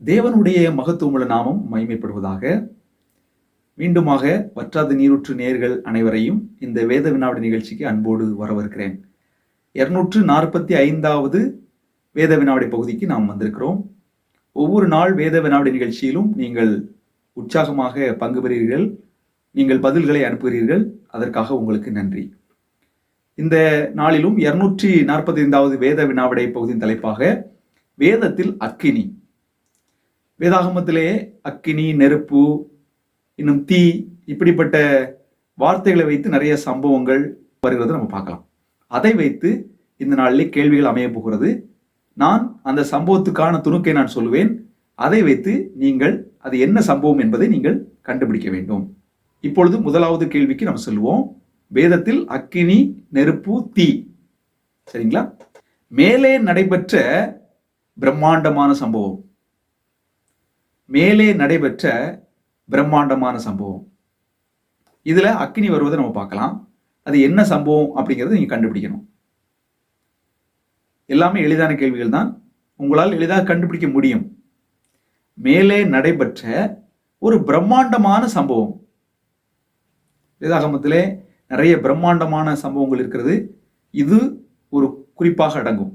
தேவனுடைய மகத்துவமுள்ள நாமம் மகிமைப்படுவதாக. மீண்டுமாக வற்றாத நீரூற்று நேர்கள் அனைவரையும் இந்த வேத வினாவிட நிகழ்ச்சிக்கு அன்போடு வரவிருக்கிறேன் இருநூற்று நாற்பத்தி ஐந்தாவது வேத வினாவிடை பகுதிக்கு நாம் வந்திருக்கிறோம். ஒவ்வொரு நாள் வேத வினாவிடை நிகழ்ச்சியிலும் நீங்கள் உற்சாகமாக பங்கு பெறுகிறீர்கள் நீங்கள் பதில்களை அனுப்புகிறீர்கள். அதற்காக உங்களுக்கு நன்றி. இந்த நாளிலும் இருநூற்றி நாற்பத்தி ஐந்தாவது வேத வினாவிடை பகுதியின் தலைப்பாக வேதத்தில் அக்கினி வேதாகமத்திலே அக்கினி நெருப்பு இன்னும் தீ இப்படிப்பட்ட வார்த்தைகளை வைத்து நிறைய சம்பவங்கள் வருகிறத நம்ம பார்க்கலாம். அதை வைத்து இந்த நாளிலே கேள்விகள் அமைய போகிறது. நான் அந்த சம்பவத்துக்கான துணுக்கை நான் சொல்லுவேன். அதை வைத்து நீங்கள் அது என்ன சம்பவம் என்பதை நீங்கள் கண்டுபிடிக்க வேண்டும். இப்பொழுது முதலாவது கேள்விக்கு நம்ம சொல்லுவோம் வேதத்தில் அக்கினி நெருப்பு தீ. சரிங்களா? மேலே நடைபெற்ற பிரம்மாண்டமான சம்பவம். மேலே நடைபெற்ற பிரம்மாண்டமான சம்பவம். இதில் அக்கினி வருவதை நம்ம பார்க்கலாம். அது என்ன சம்பவம் அப்படிங்கிறத நீங்கள் கண்டுபிடிக்கணும். எல்லாமே எளிதான கேள்விகள் தான். உங்களால் எளிதாக கண்டுபிடிக்க முடியும். மேலே நடைபெற்ற ஒரு பிரம்மாண்டமான சம்பவம். வேதாகமத்திலே நிறைய பிரம்மாண்டமான சம்பவங்கள் இருக்கிறது. இது ஒரு குறிப்பாக அடங்கும்.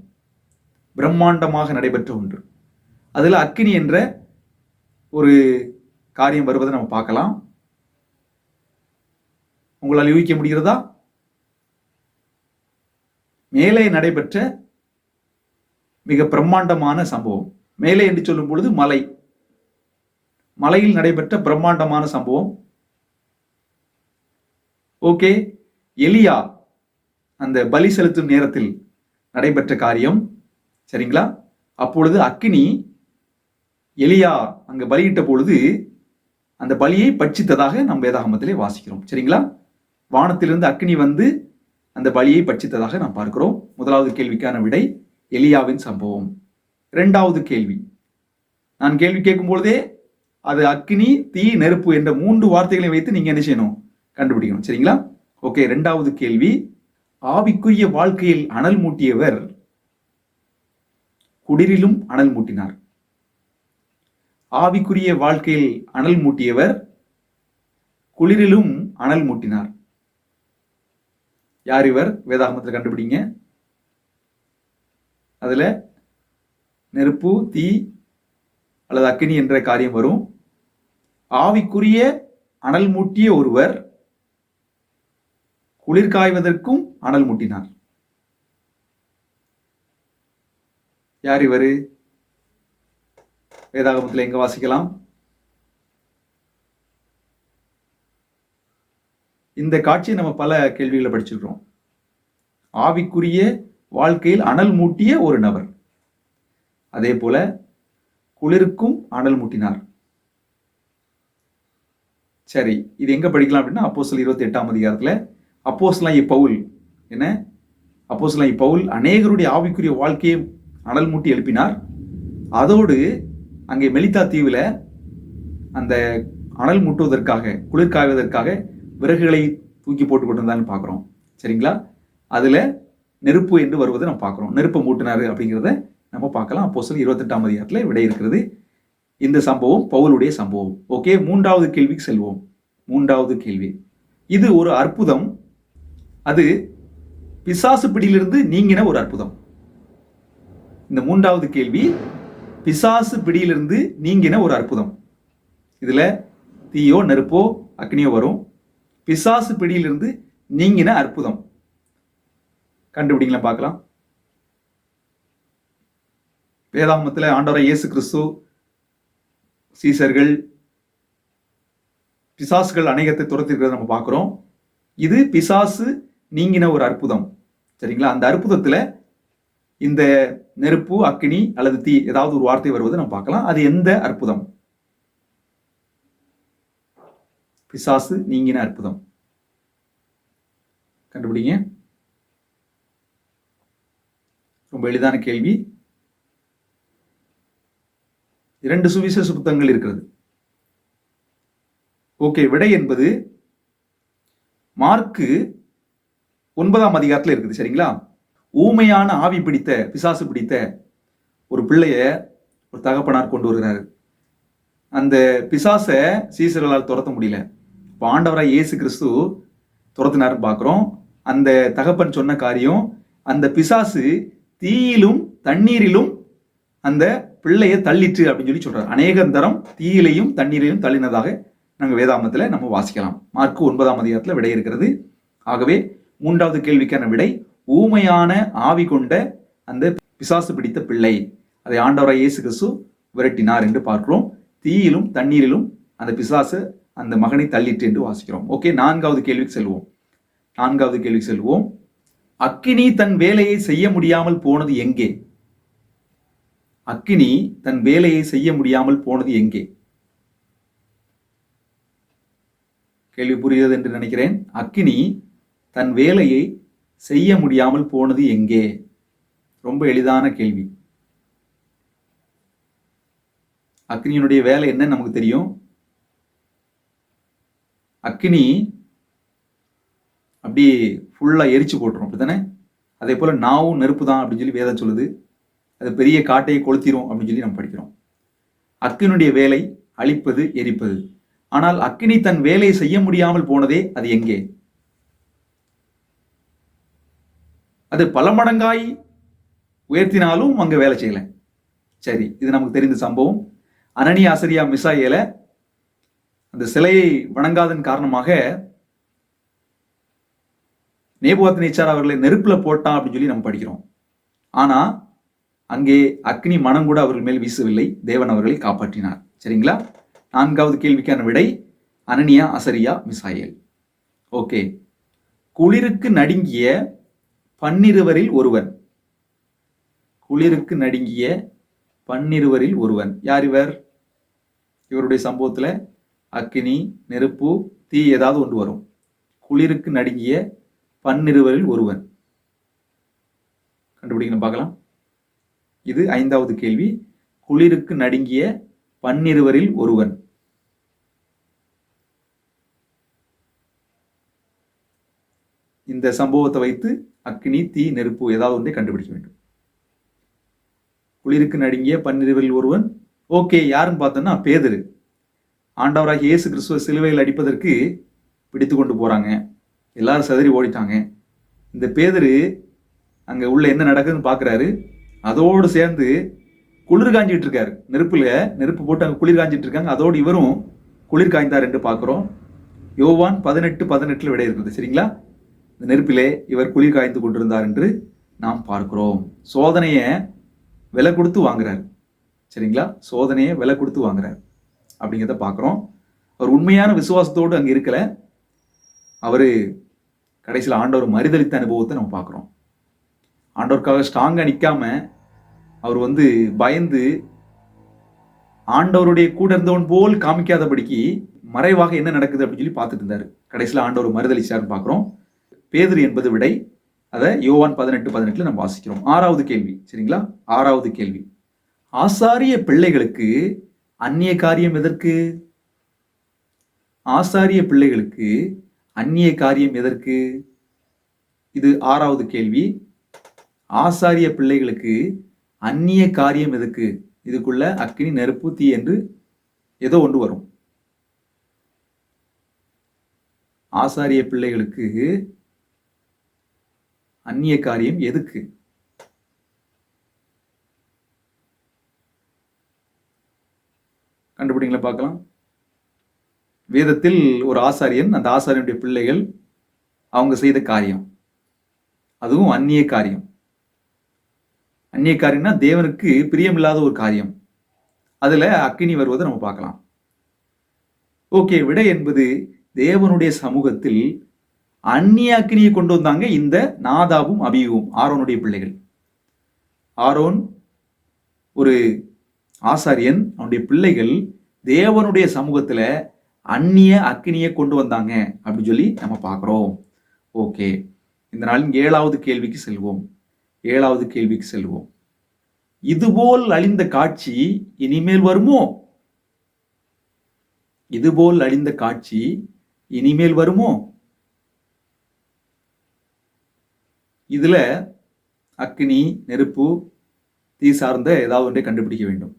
பிரம்மாண்டமாக நடைபெற்ற ஒன்று. அதில் அக்கினி என்ற ஒரு காரியம் வருவதை நம்ம பார்க்கலாம். உங்களால் யூகிக்க முடிகிறதா? மேலே நடைபெற்ற மிக பிரம்மாண்டமான சம்பவம். மேலே என்று சொல்லும் பொழுது மலை. மலையில் நடைபெற்ற பிரம்மாண்டமான சம்பவம். ஓகே எலியா அந்த பலி செலுத்தும் நேரத்தில் நடைபெற்ற காரியம். சரிங்களா? அப்பொழுது அக்னி எலியா அங்கு பலியிட்ட பொழுது அந்த பலியை பட்சித்ததாக நம் வேதாகமத்திலே வாசிக்கிறோம். சரிங்களா? வானத்திலிருந்து அக்னி வந்து அந்த பலியை பட்சித்ததாக நாம் பார்க்கிறோம். முதலாவது கேள்விக்கான விடை எலியாவின் சம்பவம். இரண்டாவது கேள்வி. நான் கேள்வி கேட்கும் பொழுதே அது அக்னி தீ நெருப்பு என்ற மூன்று வார்த்தைகளை வைத்து நீங்க என்ன செய்யணும்? கண்டுபிடிக்கணும். சரிங்களா? ஓகே இரண்டாவது கேள்வி. ஆவிக்குரிய வாழ்க்கையில் அனல் மூட்டியவர் குடிரிலும் அனல் மூட்டினார். ஆவிக்குரிய வாழ்க்கையில் அனல் மூட்டியவர் குளிரிலும் அனல் மூட்டினார். யார் இவர்? வேதாகமத்தில் கண்டுபிடிங்க. அதில் நெருப்பு தீ அல்லது அக்கினி என்ற காரியம் வரும். ஆவிக்குரிய அனல் மூட்டிய ஒருவர் குளிர் காய்வதற்கும் அனல் மூட்டினார். யார் இவரு? வேதாகமத்தில் எங்க வாசிக்கலாம். இந்த காட்சியை நம்ம பல கேள்விகளை படிச்சிருக்கிறோம். ஆவிக்குரிய வாழ்க்கையில் அனல் மூட்டிய ஒரு நபர். அதே போல குளிருக்கும் அனல் மூட்டினார். சரி இது எங்க படிக்கலாம் அப்படின்னா அப்போசல் இருபத்தி எட்டாம் அதிகாரத்துல அப்போஸ்தலன் பவுல் என்ன? அப்போஸ்தலன் பவுல் அநேகருடைய ஆவிக்குரிய வாழ்க்கையை அனல் மூட்டி எழுப்பினார். அதோடு அங்கே மெலிதா தீவில் அந்த அனல் மூட்டுவதற்காக குளிர் காய்வதற்காக விறகுகளை தூக்கி போட்டு கொண்டிருந்தாலும் பார்க்குறோம். சரிங்களா? அதில் நெருப்பு என்று வருவதை நம்ம பார்க்குறோம். நெருப்பை மூட்டினார் அப்படிங்கிறத நம்ம பார்க்கலாம். அப்போ சொல்லி இருபத்தெட்டாம் அதிகாரத்தில் விடை இருக்கிறது. இந்த சம்பவம் பவுலுடைய சம்பவம். ஓகே? மூன்றாவது கேள்விக்கு செல்வோம். மூன்றாவது கேள்வி. இது ஒரு அற்புதம். அது பிசாசு பிடியிலிருந்து நீங்கின ஒரு அற்புதம். இந்த மூன்றாவது கேள்வி பிசாசு பிடியிலிருந்து நீங்கின ஒரு அற்புதம். இதில் தீயோ நெருப்போ அக்னியோ வரும். பிசாசு பிடியிலிருந்து நீங்கின அற்புதம். கண்டுபிடிங்களா பார்க்கலாம். வேதாகமத்தில் ஆண்டவரை இயேசு கிறிஸ்து சீசர்கள் பிசாசுகள் அநேகத்தை துரத்திருக்கிறத நம்ம பார்க்குறோம். இது பிசாசு நீங்கின ஒரு அற்புதம். சரிங்களா? அந்த அற்புதத்தில் இந்த நெருப்பு அக்கினி அல்லது தீ ஏதாவது ஒரு வார்த்தை வருவது நம்ம பார்க்கலாம். அது எந்த அற்புதம்? பிசாசு நீங்கின அற்புதம். கண்டுபிடிங்க. ரொம்ப எளிதான கேள்வி. இரண்டு சுவிசேஷ புத்தகங்கள் இருக்கிறது. ஓகே விடை என்பது மார்க்கு ஒன்பதாம் அதிகாரத்தில் இருக்குது சரிங்களா? ஊமையான ஆவி பிடித்த பிசாசு பிடித்த ஒரு பிள்ளைய ஒரு தகப்பனார் கொண்டு வருகிறாரு. அந்த பிசாசை சீசர்களால் துரத்த முடியல. இப்போ இயேசு கிறிஸ்து துரத்தினார் பார்க்குறோம். அந்த தகப்பன் சொன்ன காரியம் அந்த பிசாசு தீயிலும் தண்ணீரிலும் அந்த பிள்ளையை தள்ளிற்று அப்படின்னு சொல்லி சொல்றாரு. அநேகம் தரம் தீயிலையும் தண்ணீரையும் தள்ளினதாக நாங்கள் வேதாமத்தில் நம்ம வாசிக்கலாம். மார்க்கு ஒன்பதாம் அதிகாரத்தில் விடை இருக்கிறது. ஆகவே மூன்றாவது கேள்விக்கான விடை ஊமையான ஆவி கொண்ட அந்த பிசாசு பிடித்த பிள்ளை. அதை ஆண்டவராய் இயேசு கிறிஸ்து விரட்டினார் என்று பார்க்கிறோம். தீயிலும் தண்ணீரிலும் அந்த பிசாசு அந்த மகனை தள்ளிட்டு என்று வாசிக்கிறோம். ஓகே நான்காவது கேள்விக்கு செல்வோம். நான்காவது கேள்விக்கு செல்வோம். அக்கினி தன் வேலையை செய்ய முடியாமல் போனது எங்கே? அக்கினி தன் வேலையை செய்ய முடியாமல் போனது எங்கே? கேள்வி புரிகிறது என்று நினைக்கிறேன். அக்கினி தன் வேலையை செய்ய முடியாமல் போனது எங்கே? ரொம்ப எளிதான கேள்வி. அக்னியினுடைய வேலை என்ன நமக்கு தெரியும்? அக்னி அப்படியே ஃபுல்லாக எரிச்சு போட்டுரும் அப்படித்தானே? அதே போல் நாவும் நெருப்பு தான் அப்படின்னு சொல்லி வேதம் சொல்லுது. அது பெரிய காட்டையை கொளுத்திரும் அப்படின்னு சொல்லி நம்ம படிக்கிறோம். அக்னியுடைய வேலை அழிப்பது எரிப்பது. ஆனால் அக்கினி தன் வேலையை செய்ய முடியாமல் போனதே அது எங்கே? அது பல மடங்காய் உயர்த்தினாலும் அங்கே வேலை செய்யலை. சரி இது நமக்கு தெரிந்த சம்பவம். அனனி ஆசிரியா மிசாயில அந்த சிலையை வணங்காதன் காரணமாக நேபுவாத் நேச்சார் அவர்களை நெருப்பில் போட்டான் அப்படின்னு சொல்லி நம்ம படிக்கிறோம். ஆனால் அங்கே அக்னி மனம் கூட அவர்கள் மேல் வீசவில்லை. தேவன் அவர்களை காப்பாற்றினார். சரிங்களா? நான்காவது கேள்விக்கான விடை அனனியா அசரியா மிசாயல். ஓகே. குளிருக்கு நடுங்கிய பன்னிருவரில் ஒருவன். குளிருக்கு நடுங்கிய பன்னிருவரில் ஒருவன். யார் இவர்? இவருடைய சம்பவத்தில் அக்னி நெருப்பு தீ ஏதாவது ஒன்று வரும். குளிருக்கு நடுங்கிய பன்னிருவரில் ஒருவன். கண்டுபிடிக்கணும் பார்க்கலாம். இது ஐந்தாவது கேள்வி. குளிருக்கு நடுங்கிய பன்னிருவரில் ஒருவன். இந்த சம்பவத்தை வைத்து அக்னி தீ நெருப்பு ஏதாவது ஒன்றை கண்டுபிடிக்க வேண்டும். குளிருக்கு நடுங்கிய பன்னிரவில் ஒருவன் ஓகே யாருன்னு பார்த்தோன்னா பேதரு. ஆண்டவராக இயேசு கிறிஸ்துவ சிலுவையில் அடிப்பதற்கு பிடித்து கொண்டு போகிறாங்க எல்லாரும் சதறி ஓடிட்டாங்க. இந்த பேதரு அங்கே உள்ள என்ன நடக்குதுன்னு பார்க்குறாரு அதோடு சேர்ந்து குளிர் காஞ்சிட்டு இருக்காரு. நெருப்பில் நெருப்பு போட்டு அங்கே குளிர் காஞ்சிட்டு இருக்காங்க. அதோடு இவரும் குளிர் காய்ந்தார் என்று பார்க்குறோம் யோவான் பதினெட்டு பதினெட்டில் விடை இருக்குது. சரிங்களா? இந்த நெருப்பிலே இவர் குளிர் காய்ந்து கொண்டிருந்தார் என்று நாம் பார்க்கிறோம். சோதனையை விலை கொடுத்து வாங்குறார். சரிங்களா? சோதனையை விலை கொடுத்து வாங்குறார். அப்படிங்கிறத பார்க்குறோம். அவர் உண்மையான விசுவாசத்தோடு அங்கே இருக்கல. அவர் கடைசியில் ஆண்டவர் மறுதளித்த அனுபவத்தை நம்ம பார்க்குறோம். ஆண்டவருக்காக ஸ்ட்ராங்காக நிற்காம அவர் வந்து பயந்து ஆண்டவருடைய கூட இருந்தவன் போல் காமிக்காதபடிக்கு மறைவாக என்ன நடக்குது அப்படின்னு சொல்லி பார்த்துட்டு இருந்தார். கடைசியில் ஆண்டவர் மறுதளிச்சார்னு பார்க்குறோம். பேதுரு என்பது விடை. அதை யோவான் பதினெட்டு பதினெட்டுல நம்ம வாசிக்கிறோம். ஆறாவது கேள்வி. சரிங்களா? ஆறாவது கேள்வி. ஆசாரிய பிள்ளைகளுக்கு அந்நிய காரியம் எதற்கு? ஆசாரிய பிள்ளைகளுக்கு அந்நிய காரியம் எதற்கு? இது ஆறாவது கேள்வி. ஆசாரிய பிள்ளைகளுக்கு அந்நிய காரியம் எதற்கு இதுக்குள்ள அக்கினி நெருப்பு தீ என்று ஏதோ ஒன்று வரும். ஆசாரிய பிள்ளைகளுக்கு அந்நிய காரியம் எதுக்கு? கண்டுபிடிங்களா பார்க்கலாம். வேதத்தில் ஒரு ஆசாரியன் அந்த ஆசாரியனுடைய பிள்ளைகள் அவங்க செய்த காரியம். அதுவும் அந்நிய காரியம் அந்நிய காரியம்னா தேவனுக்கு பிரியமில்லாத ஒரு காரியம். அதுல அக்கினி வருவதை நம்ம பார்க்கலாம். ஓகே விடை என்பது தேவனுடைய சமூகத்தில் அந்நிய அக்னியை கொண்டு வந்தாங்க இந்த நாதாவும் அபியும் ஆரோனுடைய பிள்ளைகள். ஆரோன் ஒரு ஆசாரியன் அவனுடைய பிள்ளைகள் தேவனுடைய சமூகத்துல அந்நிய அக்னியை கொண்டு வந்தாங்க அப்படின்னு சொல்லி நம்ம பார்க்குறோம். ஓகே. இந்த நாளின் ஏழாவது கேள்விக்கு செல்வோம். ஏழாவது கேள்விக்கு செல்வோம். இதுபோல் அழிந்த காட்சி இனிமேல் வருமோ? இதுபோல் அழிந்த காட்சி இனிமேல் வருமோ? இதில் அக்னி நெருப்பு தீ சார்ந்த ஏதாவது ஒன்றை கண்டுபிடிக்க வேண்டும்.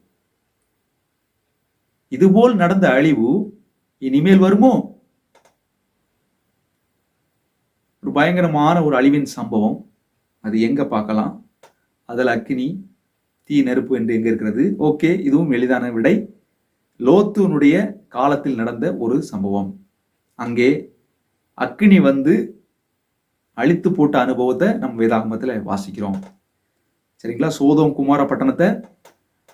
இதுபோல் நடந்த அழிவு இனிமேல் வருமோ? ஒரு பயங்கரமான ஒரு அழிவின் சம்பவம். அது எங்க பார்க்கலாம்? அதில் அக்னி தீ நெருப்பு என்று எங்க இருக்கிறது? ஓகே இதுவும் எளிதான விடை. லோத்துனுடைய காலத்தில் நடந்த ஒரு சம்பவம். அங்கே அக்னி வந்து அழித்து போட்ட அனுபவத்தை நம்ம வேதாகமத்தில் வாசிக்கிறோம். சரிங்களா? சோதம் குமார பட்டணத்தை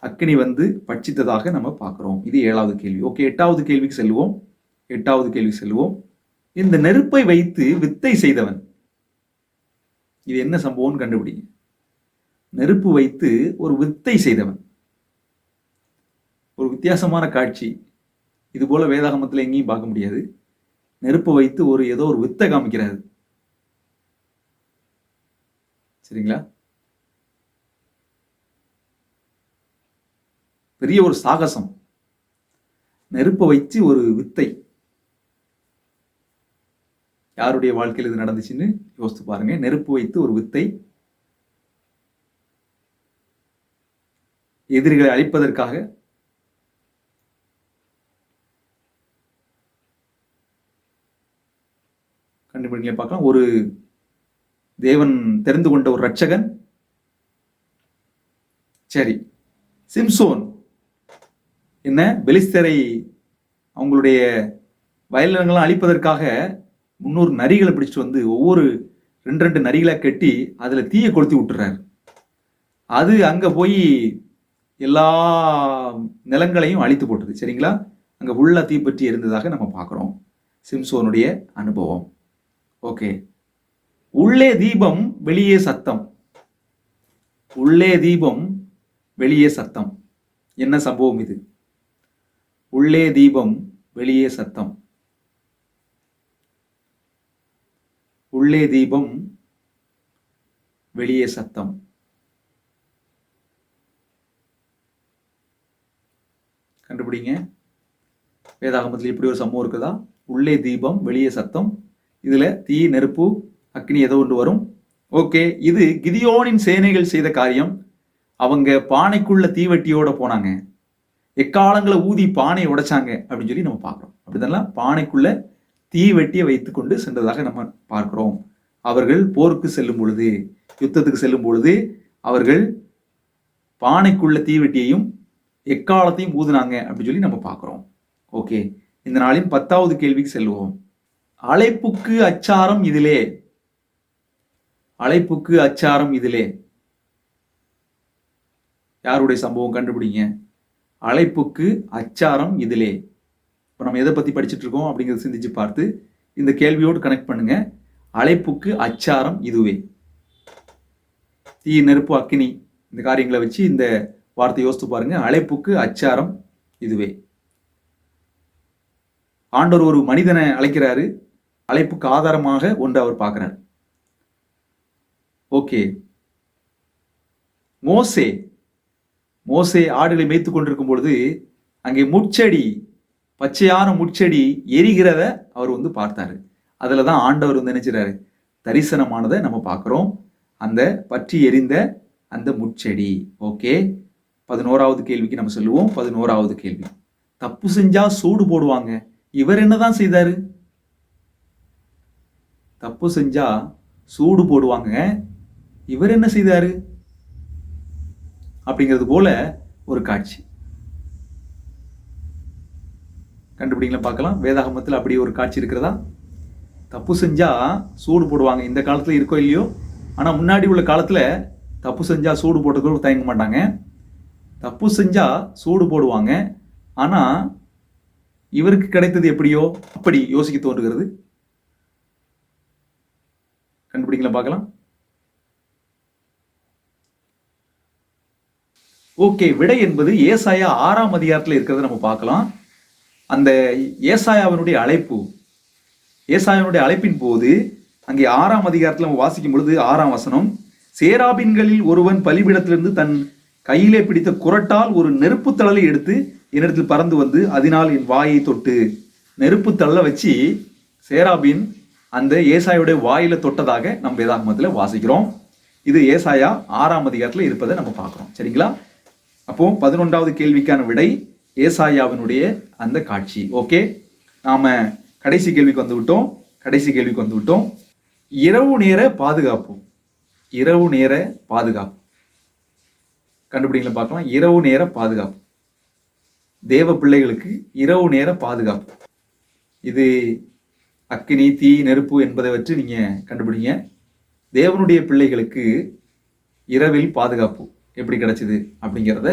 அக்னி வந்து பட்சித்ததாக நம்ம பார்க்குறோம். இது ஏழாவது கேள்வி. ஓகே எட்டாவது கேள்விக்கு செல்வோம். எட்டாவது கேள்வி செல்வோம். இந்த நெருப்பை வைத்து வித்தை செய்தவன். இது என்ன சம்பவம்னு கண்டுபிடிங்க. நெருப்பு வைத்து ஒரு வித்தை செய்தவன். ஒரு வித்தியாசமான காட்சி. இது போல வேதாகமத்தில் எங்கேயும் பார்க்க முடியாது. நெருப்பை வைத்து ஒரு ஏதோ ஒரு வித்தை காமிக்கிறாரு. சரிங்களா? பெரிய ஒரு சாகசம். நெருப்பை வச்சு ஒரு வித்தை. யாருடைய வாழ்க்கையில் இது நடந்துச்சுன்னு யோசித்து பாருங்க. நெருப்பு வைத்து ஒரு வித்தை. எதிரிகளை அழிப்பதற்காக. கண்டுபிடிங்க பார்க்கலாம். ஒரு தேவன் தெரிந்து கொண்ட ஒரு ரட்சகன் சரி சிம்சோன். என்ன? பெலிஸ்தரை அவங்களுடைய வயலினங்களாம் அழிப்பதற்காக முன்னூறு நரிகளை பிடிச்சிட்டு வந்து ஒவ்வொரு ரெண்டு ரெண்டு நரிகளை கட்டி அதில் தீயை கொளுத்தி விட்டுறாரு. அது அங்கே போய் எல்லா நிலங்களையும் அழித்து போட்டது. சரிங்களா? அங்கே உள்ள தீப்பற்றி இருந்ததாக நம்ம பார்க்குறோம். சிம்சோனுடைய அனுபவம். ஓகே. உள்ளே தீபம் வெளியே சத்தம். உள்ளே தீபம் வெளியே சத்தம். என்ன சம்பவம் இது? உள்ளே தீபம் வெளியே சத்தம். உள்ளே தீபம் வெளியே சத்தம். கண்டுபிடிங்க. வேதாகமத்தில் இப்படி ஒரு சம்பவம் இருக்குதா? உள்ளே தீபம் வெளியே சத்தம். இதுல தீ நெருப்பு அக்னி ஏதோ ஒன்று வரும். ஓகே இது கிதியோனின் சேனைகள் செய்த காரியம். அவங்க பானைக்குள்ள தீவெட்டியோட போனாங்க. எக்காலங்களை ஊதி பானையை உடைச்சாங்க அப்படின்னு சொல்லி நம்ம பார்க்குறோம். அப்படிதெல்லாம் பானைக்குள்ள தீவெட்டியை வைத்துக்கொண்டு சென்றதாக நம்ம பார்க்கிறோம். அவர்கள் போருக்கு செல்லும் பொழுது யுத்தத்துக்கு செல்லும் பொழுது அவர்கள் பானைக்குள்ள தீவெட்டியையும் எக்காலத்தையும் ஊதுனாங்க அப்படின்னு சொல்லி நம்ம பார்க்குறோம். ஓகே இந்த நாளின் பத்தாவது கேள்விக்கு செல்வோம். அழைப்புக்கு அச்சாரம் இதிலே. அழைப்புக்கு அச்சாரம் இதிலே. யாருடைய சம்பவம் கண்டுபிடிங்க? அழைப்புக்கு அச்சாரம் இதிலே. இப்போ நம்ம எதை பற்றி படிச்சுட்டு இருக்கோம் அப்படிங்கிறத சிந்திச்சு பார்த்து இந்த கேள்வியோடு கனெக்ட் பண்ணுங்க. அழைப்புக்கு அச்சாரம் இதுவே. தீ நெருப்பு அக்கினி இந்த காரியங்களை வச்சு இந்த வார்த்தை யோசித்து பாருங்க. அழைப்புக்கு அச்சாரம் இதுவே. ஆண்டவர் ஒரு மனிதனை அழைக்கிறாரு. அழைப்புக்கு ஆதாரமாக ஒன்று அவர் பார்க்குறாரு. ஓகே. மோசே. மோசே ஆடுகளை மேய்த்து கொண்டிருக்கும் பொழுது அங்கே முட்செடி பச்சையான முட்செடி எரிகிறத அவர் வந்து பார்த்தாரு. அதில் தான் ஆண்டவர் வந்து நினைச்சிறாரு தரிசனமானதை நம்ம பார்க்குறோம். அந்த பற்றி எரிந்த அந்த முட்செடி. ஓகே. பதினோராவது கேள்விக்கு நம்ம சொல்லுவோம். பதினோராவது கேள்வி. தப்பு செஞ்சா சூடு போடுவாங்க. இவர் என்னதான் செய்தாரு? தப்பு செஞ்சா சூடு போடுவாங்க. இவர் என்ன செய்தார்? அப்படிங்கிறது போல ஒரு காட்சி. கண்டுபிடிங்களா பார்க்கலாம். வேதாகமத்தில் அப்படி ஒரு காட்சி இருக்கிறதா? தப்பு செஞ்சால் சூடு போடுவாங்க. இந்த காலத்தில் இருக்கோ இல்லையோ? ஆனால் முன்னாடி உள்ள காலத்தில் தப்பு செஞ்சால் சூடு போட்டுக்கிறதுக்கு தயங்க மாட்டாங்க. தப்பு செஞ்சால் சூடு போடுவாங்க. ஆனால் இவருக்கு கிடைத்தது எப்படியோ அப்படி யோசிக்க தோன்றுகிறது. கண்டுபிடிங்களா பார்க்கலாம். ஓகே விடை என்பது ஏசாயா ஆறாம் அதிகாரத்தில் இருக்கிறத நம்ம பார்க்கலாம். அந்த ஏசாயாவினுடைய அழைப்பு ஏசாயாவினுடைய அழைப்பின் போது அங்கே ஆறாம் அதிகாரத்தில் நம்ம வாசிக்கும் பொழுது ஆறாம் வசனம் சேராபின்களில் ஒருவன் பலிபிடத்திலிருந்து தன் கையிலே பிடித்த குரட்டால் ஒரு நெருப்பு தழலை எடுத்து என்னிடத்தில் பறந்து வந்து அதனால் என் வாயை தொட்டு. நெருப்பு தழலை வச்சு சேராபின் அந்த ஏசாயோடைய வாயில தொட்டதாக நம்ம வேதாகமத்தில் வாசிக்கிறோம். இது ஏசாயா ஆறாம் அதிகாரத்தில் இருப்பதை நம்ம பார்க்குறோம். சரிங்களா? அப்போ பதினொன்றாவது கேள்விக்கான விடை ஏசாயாவினுடைய அந்த காட்சி. ஓகே? நாம கடைசி கேள்விக்கு வந்து விட்டோம். கடைசி கேள்விக்கு வந்து விட்டோம். இரவு நேர பாதுகாப்பு. இரவு நேர பாதுகாப்பு. கண்டுபிடிங்களா பார்க்கலாம். இரவு நேர பாதுகாப்பு. தேவ பிள்ளைகளுக்கு இரவு நேர பாதுகாப்பு. இது அக்கினி தீ நெருப்பு என்பதை வச்சு நீங்கள் கண்டுபிடிங்க. தேவனுடைய பிள்ளைகளுக்கு இரவில் பாதுகாப்பு. எப்படி கிடச்சிது அப்படிங்கிறத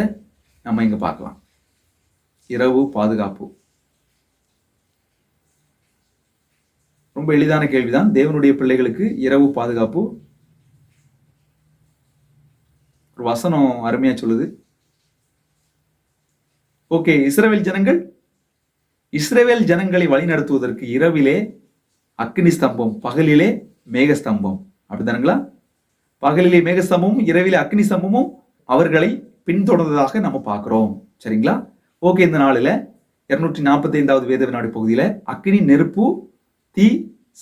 நம்ம இங்கே பார்க்கலாம். இரவு பாதுகாப்பு. ரொம்ப எளிதான கேள்விதான். தேவனுடைய பிள்ளைகளுக்கு இரவு பாதுகாப்பு. ஒரு வசனம் அருமையாக சொல்லுது. ஓகே இஸ்ரேவேல் ஜனங்கள் இஸ்ரேவேல் ஜனங்களை வழிநடத்துவதற்கு இரவிலே அக்னி ஸ்தம்பம் பகலிலே மேகஸ்தம்பம். அப்படிதானுங்களா பகலிலே மேகஸ்தம்பமும் இரவிலே அக்னி ஸ்தம்பமும் அவர்களை பின்தொடர்ந்ததாக நம்ம பார்க்குறோம். சரிங்களா? ஓகே இந்த நாளில் இருநூற்றி நாற்பத்தி ஐந்தாவது வேத வினாடி பகுதியில் அக்னி நெருப்பு தீ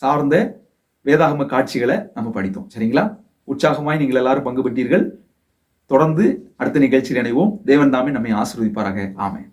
சார்ந்த வேதாகம காட்சிகளை நம்ம படித்தோம். சரிங்களா? உற்சாகமாய் நீங்கள் எல்லாரும் பங்கு பெற்றீர்கள். தொடர்ந்து அடுத்த நிகழ்ச்சியில் இணைவோம். தேவன் தாமே நம்மை ஆசிர்வதிப்பாராக. ஆமேன்.